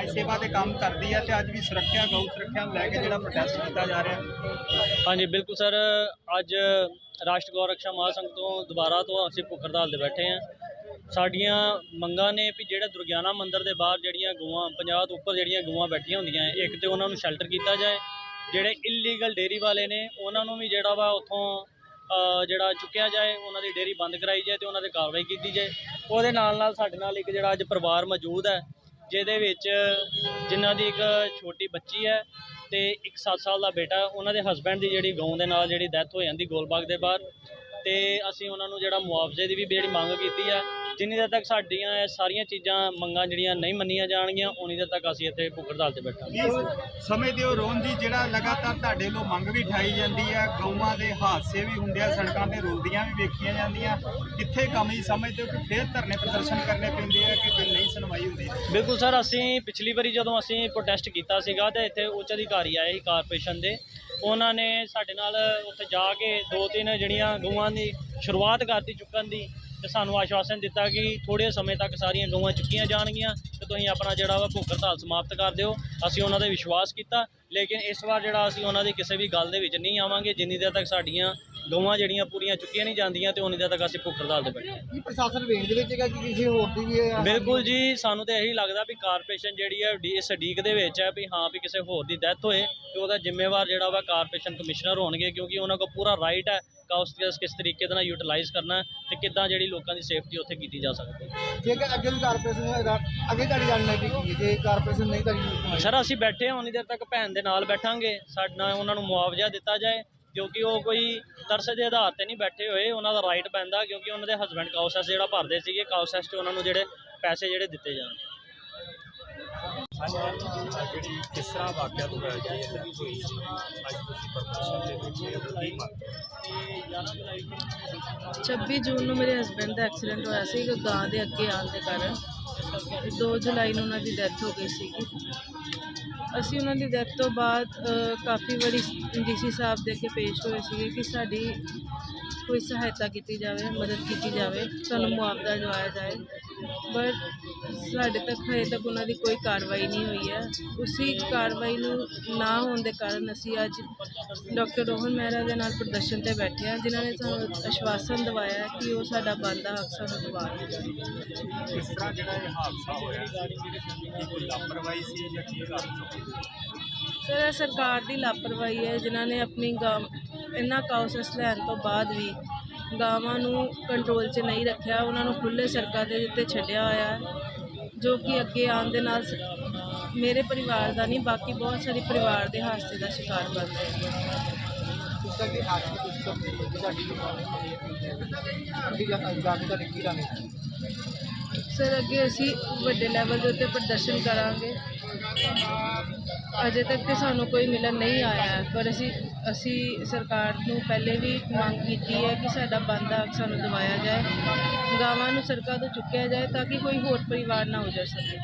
ਸਮਾਜ ਸੇਵਾ ਦੇ ਕੰਮ ਕਰਦੀ ਹੈ ਤੇ ਅੱਜ ਵੀ ਸੁਰੱਖਿਆ, ਗਊ ਸੁਰੱਖਿਆ ਨੂੰ ਲੈ ਕੇ ਜਿਹੜਾ ਪ੍ਰੋਟੈਸਟ ਕੀਤਾ ਜਾ ਰਿਹਾ। ਹਾਂਜੀ, ਬਿਲਕੁਲ ਸਰ। ਅੱਜ ਰਾਸ਼ਟਰ ਗੌ ਰਕਸ਼ਾ ਮਹਾਸੰਘ ਤੋਂ ਦੁਬਾਰਾ ਤੋਂ ਅਸੀਂ ਭੁੱਖ ਹੜਤਾਲ ਤੇ ਬੈਠੇ ਹਾਂ। ਸਾਡੀਆਂ ਮੰਗਾਂ ਨੇ ਵੀ ਜਿਹੜੇ ਦੁਰਗਿਆਨਾ ਮੰਦਿਰ ਦੇ ਬਾਹਰ ਜਿਹੜੀਆਂ ਗਊਆਂ 50 ਤੋਂ ਉੱਪਰ ਜਿਹੜੀਆਂ ਗਊਆਂ ਬੈਠੀਆਂ ਹੁੰਦੀਆਂ ਇੱਕ ਤੇ ਉਹਨਾਂ ਨੂੰ ਸ਼ੈਲਟਰ ਕੀਤਾ ਜਾਏ। ਜਿਹੜੇ ਇਲੀਗਲ ਡੇਰੀ ਵਾਲੇ ਨੇ, ਉਹਨਾਂ ਨੂੰ ਵੀ ਜਿਹੜਾ ਵਾ ਉੱਥੋਂ ਜਿਹੜਾ ਚੁੱਕਿਆ ਜਾਏ, ਉਹਨਾਂ ਦੀ ਡੇਰੀ ਬੰਦ ਕਰਾਈ ਜਾਏ ਤੇ ਉਹਨਾਂ ਤੇ ਕਾਰਵਾਈ ਕੀਤੀ ਜਾਏ। ਉਹਦੇ ਨਾਲ ਨਾਲ ਸਾਡੇ ਨਾਲ ਇੱਕ ਜਿਹੜਾ ਅੱਜ ਪਰਿਵਾਰ ਮੌਜੂਦ ਹੈ ਜਿਹਦੇ ਵਿੱਚ ਜਿਨ੍ਹਾਂ ਦੀ ਇੱਕ ਛੋਟੀ ਬੱਚੀ ਹੈ ਤੇ ਇੱਕ 7 ਸਾਲ ਦਾ ਬੇਟਾ, ਉਹਨਾਂ ਦੇ ਹਸਬੰਡ ਦੀ ਜਿਹੜੀ ਗਊ ਦੇ ਨਾਲ ਜਿਹੜੀ ਡੈਥ ਹੋ ਜਾਂਦੀ ਗੋਲਬਾਗ ਦੇ ਬਾਹਰ ਤੇ ਅਸੀਂ ਉਹਨਾਂ ਨੂੰ ਜਿਹੜਾ ਮੁਆਵਜ਼ੇ ਦੀ ਵੀ ਜਿਹੜੀ ਮੰਗ ਕੀਤੀ ਹੈ ਜਿੰਨੀ ਦੇਰ ਤੱਕ ਸਾਡੀਆਂ ਇਹ ਸਾਰੀਆਂ ਚੀਜ਼ਾਂ ਮੰਗਾਂ ਜਿਹੜੀਆਂ ਨਹੀਂ ਮੰਨੀਆਂ ਜਾਣਗੀਆਂ ਉਨੀ ਦੇਰ ਤੱਕ ਅਸੀਂ ਇੱਥੇ ਭੁੱਖ ਹੜਤਾਲ ਤੇ ਬੈਠਾਂਗੇ। ਸਮਝਦੇ ਹੋ ਰੋਹਨ ਜੀ ਜਿਹੜਾ ਲਗਾਤਾਰ ਤੁਹਾਡੇ ਵੱਲੋਂ ਮੰਗ ਵੀ ਠਾਈ ਜਾਂਦੀ ਹੈ ਗਊਆਂ ਦੇ ਹਾਦਸੇ ਵੀ ਹੁੰਦੇ ਆ ਸੜਕਾਂ ਤੇ ਰੁਲਦੀਆਂ ਵੀ ਵੇਖੀਆਂ ਜਾਂਦੀਆਂ। ਕਿੱਥੇ ਕਮੀ ਸਮਝਦੇ ਹੋ ਕਿ ਫੇਰ ਧਰਨੇ ਪ੍ਰਦਰਸ਼ਨ ਕਰਨੇ ਪੈਂਦੇ ਆ ਕਿ ਜੇ ਨਹੀਂ ਸੁਣਵਾਈ ਹੁੰਦੀ? ਬਿਲਕੁਲ ਸਰ ਅਸੀਂ ਪਿਛਲੀ ਵਾਰੀ ਜਦੋਂ ਅਸੀਂ ਪ੍ਰੋਟੈਸਟ ਕੀਤਾ ਸੀਗਾ ਤੇ ਇੱਥੇ ਉੱਚ ਅਧਿਕਾਰੀ ਆਏ ਸੀ ਕਾਰਪੋਰੇਸ਼ਨ ਦੇ। ਉਹਨਾਂ ਨੇ ਸਾਡੇ ਨਾਲ ਉੱਥੇ ਜਾ ਕੇ ਦੋ ਤਿੰਨ ਜਿਹੜੀਆਂ ਗਊਆਂ ਦੀ ਸ਼ੁਰੂਆਤ ਕਰਤੀ ਚੁੱਕਣ ਦੀ। ਤੇ ਸਾਨੂੰ ਆਸ਼ਵਾਸਨ ਦਿੱਤਾ ਕਿ ਥੋੜੇ ਸਮੇਂ ਤੱਕ ਸਾਰੀਆਂ ਗਊਆਂ ਚੁੱਕੀਆਂ ਜਾਣਗੀਆਂ ਤੇ ਤੁਸੀਂ ਆਪਣਾ ਜਿਹੜਾ ਵਾ ਭੁੱਖ ਹੜਤਾਲ ਸਮਾਪਤ ਕਰ ਦਿਓ। ਅਸੀਂ ਉਹਨਾਂ 'ਤੇ ਵਿਸ਼ਵਾਸ ਕੀਤਾ, ਲੇਕਿਨ ਇਸ ਵਾਰ ਜਿਹੜਾ ਅਸੀਂ ਉਹਨਾਂ ਦੀ ਕਿਸੇ ਵੀ ਗੱਲ ਦੇ ਵਿੱਚ ਨਹੀਂ ਆਵਾਂਗੇ, ਜਿੰਨੀ ਦੇਰ ਤੱਕ ਸਾਡੀਆਂ ਗਊਆਂ ਜਿਹੜੀਆਂ ਪੂਰੀਆਂ ਚੁੱਕੀਆਂ ਨਹੀਂ ਜਾਂਦੀਆਂ ਤੇ ਉਨੀ ਦੇਰ ਤੱਕ ਅਸੀਂ ਭੁੱਖ ਹੜਤਾਲ ਤੇ ਬੈਠੇ ਕੀ ਪ੍ਰਸ਼ਾਸਨ ਵੇਖ ਦੇ ਵਿੱਚ ਹੈਗਾ ਕਿ ਕਿਸੇ ਹੋਰ ਦੀ ਵੀ ਇਹ ਬਿਲਕੁਲ ਜੀ ਸਾਨੂੰ ਤਾਂ ਇਹੀ ਲੱਗਦਾ ਵੀ ਕਾਰਪੋਰੇਸ਼ਨ ਜਿਹੜੀ ਹੈ ਡੀ ਸਡੀਕ ਦੇ ਵਿੱਚ ਹੈ ਵੀ ਹਾਂ ਵੀ ਕਿਸੇ ਹੋਰ ਦੀ ਡੈਥ ਹੋਏ ਤੇ ਉਹਦਾ ਜ਼ਿੰਮੇਵਾਰ ਜਿਹੜਾ ਵਾ ਕਾਰਪੋਰੇਸ਼ਨ ਕਮਿਸ਼ਨਰ ਹੋਣਗੇ ਕਿਉਂਕਿ ਉਹਨਾਂ ਕੋਲ ਪੂਰਾ ਰਾਈਟ ਹੈ ਕਾਉਸਟਸ ਕਿਸ ਤਰੀਕੇ ਦੇ ਨਾਲ ਯੂਟਿਲਾਈਜ਼ ਕਰਨਾ ਹੈ ਤੇ ਕਿੱਦਾਂ ਜਿਹੜੀ ਲੋਕਾਂ ਦੀ ਸੇਫਟੀ ਉੱਥੇ ਕੀਤੀ ਜਾ ਸਕਦੀ ਹੈ। ਜੇਕਰ ਅੱਗੇ ਵੀ ਕਾਰਪੋਰੇਸ਼ਨ ਅੱਗੇ ਤੁਹਾਡੀ ਰਣਨੀਤੀ ਕੀ ਹੈ ਜੇ ਕਾਰਪੋਰੇਸ਼ਨ ਨਹੀਂ ਤੁਹਾਡੀ ਸਰ ਅਸੀਂ ਬੈਠੇ ਹਾਂ ਉਨੀ ਦੇਰ ਤੱਕ ਭੈਣ ਦੇ ਨਾਲ ਬੈਠਾਂਗੇ। ਸਾਡਾ ਉਹਨਾਂ ਨੂੰ ਮੁਆਵਜ਼ਾ ਦਿੱਤਾ ਜਾਏ ਕਿਉਂਕਿ ਉਹ ਕੋਈ ਤਰਸ ਦੇ ਆਧਾਰ ਤੇ ਨਹੀਂ ਬੈਠੇ ਹੋਏ ਉਹਨਾਂ ਦਾ ਰਾਈਟ ਪੈਂਦਾ ਕਿਉਂਕਿ ਉਹਨਾਂ ਦੇ ਹਸਬੰਡ ਕਾਉਸੈਸ ਜਿਹੜਾ ਭਰਦੇ ਸੀਗੇ ਕਾਉਸੈਸ ਤੇ ਉਹਨਾਂ ਨੂੰ ਜਿਹੜੇ ਪੈਸੇ ਜਿਹੜੇ ਦਿੱਤੇ ਜਾਣ। ਜਿਹੜੀ ਕਿਸ ਤਰ੍ਹਾਂ ਵਾਕਿਆ ਹੋਇਆ ਜੀ ਇਹ ਹੋਈ ਸੀ ਅੱਜ ਤੁਸੀਂ ਪ੍ਰਦਰਸ਼ਨ ਦੇ ਵਿੱਚ ਕੀ ਮੰਗ 26 ਜੂਨ ਨੂੰ ਮੇਰੇ ਹਸਬੰਡ ਦਾ ਐਕਸੀਡੈਂਟ ਹੋਇਆ ਸੀ ਇੱਕ ਗਾਂ ਦੇ ਅੱਗੇ ਆਉਣ ਦੇ ਕਾਰਨ। 2 ਜੁਲਾਈ ਨੂੰ ਉਹਨਾਂ ਦੀ ਡੈਥ ਹੋ ਗਈ ਸੀਗੀ। ਅਸੀਂ ਉਹਨਾਂ ਦੀ ਡੈਥ ਤੋਂ ਬਾਅਦ ਕਾਫੀ ਵਾਰੀ ਡੀਸੀ ਸਾਹਿਬ ਦੇ ਕੇ ਪੇਸ਼ ਹੋਏ ਸੀਗੇ ਕਿ ਸਾਡੀ ਕੋਈ ਸਹਾਇਤਾ ਕੀਤੀ ਜਾਵੇ, ਮਦਦ ਕੀਤੀ ਜਾਵੇ, ਸਾਨੂੰ ਮੁਆਵਜ਼ਾ ਦਿਵਾਇਆ ਜਾਏ। ਪਰ ਸਾਡੇ ਤੱਕ ਹਜੇ ਤੱਕ ਉਹਨਾਂ ਦੀ ਕੋਈ ਕਾਰਵਾਈ ਨਹੀਂ ਹੋਈ ਹੈ। ਉਸੇ ਕਾਰਵਾਈ ਨੂੰ ਨਾ ਹੋਣ ਦੇ ਕਾਰਨ ਅਸੀਂ ਅੱਜ ਡਾਕਟਰ ਰੋਹਨ ਮਹਿਰਾ ਦੇ ਨਾਲ ਪ੍ਰਦਰਸ਼ਨ ਤੇ ਬੈਠੇ ਹਾਂ, ਜਿਨ੍ਹਾਂ ਨੇ ਸਾਨੂੰ ਅਸ਼ਵਾਸਨ ਦਿਵਾਇਆ ਕਿ ਉਹ ਸਾਡਾ ਬਣਦਾ ਹੱਕ ਸਾਨੂੰ ਦਿਵਾਉਣਗੇ ਕਿਸ ਤਰ੍ਹਾਂ ਜਿਹੜਾ ਹਾਦਸਾ ਹੋਇਆ ਕੀ ਕੋਈ ਲਾਪਰਵਾਹੀ ਸੀ ਜਾਂ ਕੀ ਗੱਲ ਸੀ ਸਰ ਇਹ ਸਰਕਾਰ ਦੀ ਲਾਪਰਵਾਹੀ ਹੈ ਜਿਨ੍ਹਾਂ ਨੇ ਆਪਣੀ ਗਾਂ ਇਹਨਾਂ ਕਾਉਸਸ ਲੈਣ ਤੋਂ ਬਾਅਦ ਵੀ ਗਾਵਾਂ ਨੂੰ ਕੰਟਰੋਲ 'ਚ ਨਹੀਂ ਰੱਖਿਆ ਉਹਨਾਂ ਨੂੰ ਖੁੱਲੇ ਸੜਕਾਂ ਦੇ ਉੱਤੇ ਛੱਡਿਆ ਹੋਇਆ ਹੈ ਜੋ ਕਿ ਅੱਗੇ ਆਉਣ ਦੇ ਨਾਲ ਮੇਰੇ ਪਰਿਵਾਰ ਦਾ ਨਹੀਂ ਬਾਕੀ ਬਹੁਤ ਸਾਰੇ ਪਰਿਵਾਰ ਦੇ ਹਾਦਸੇ ਦਾ ਸ਼ਿਕਾਰ ਬਣ ਰਹੇ ਨੇ ਜਿਸ ਤੱਕ ਦੀ ਆਖਰੀ ਕੁਝ ਤੋਂ ਤੁਹਾਡੀ ਜਾ ਕੇ ਤੁਹਾਡੀ ਕੀ ਰਣਨੀਤੀ ਸਰ ਅੱਗੇ ਅਸੀਂ ਵੱਡੇ ਲੈਵਲ ਦੇ ਉੱਤੇ ਪ੍ਰਦਰਸ਼ਨ ਕਰਾਂਗੇ। ਅਜੇ ਤੱਕ ਤੇ ਸਾਨੂੰ ਕੋਈ ਮਿਲਣ ਨਹੀਂ ਆਇਆ ਹੈ, ਪਰ ਅਸੀਂ ਅਸੀਂ ਸਰਕਾਰ ਨੂੰ ਪਹਿਲੇ ਵੀ ਮੰਗ ਕੀਤੀ ਹੈ ਕਿ ਸਾਡਾ ਬਣਦਾ ਹੱਕ ਸਾਨੂੰ ਦਿਵਾਇਆ ਜਾਏ ਗਾਵਾਂ ਨੂੰ ਸੜਕਾਂ ਤੋਂ ਚੁੱਕਿਆ ਜਾਏ ਤਾਂ ਕਿ ਕੋਈ ਹੋਰ ਪਰਿਵਾਰ ਨਾ ਉਜੜ ਸਕੇ।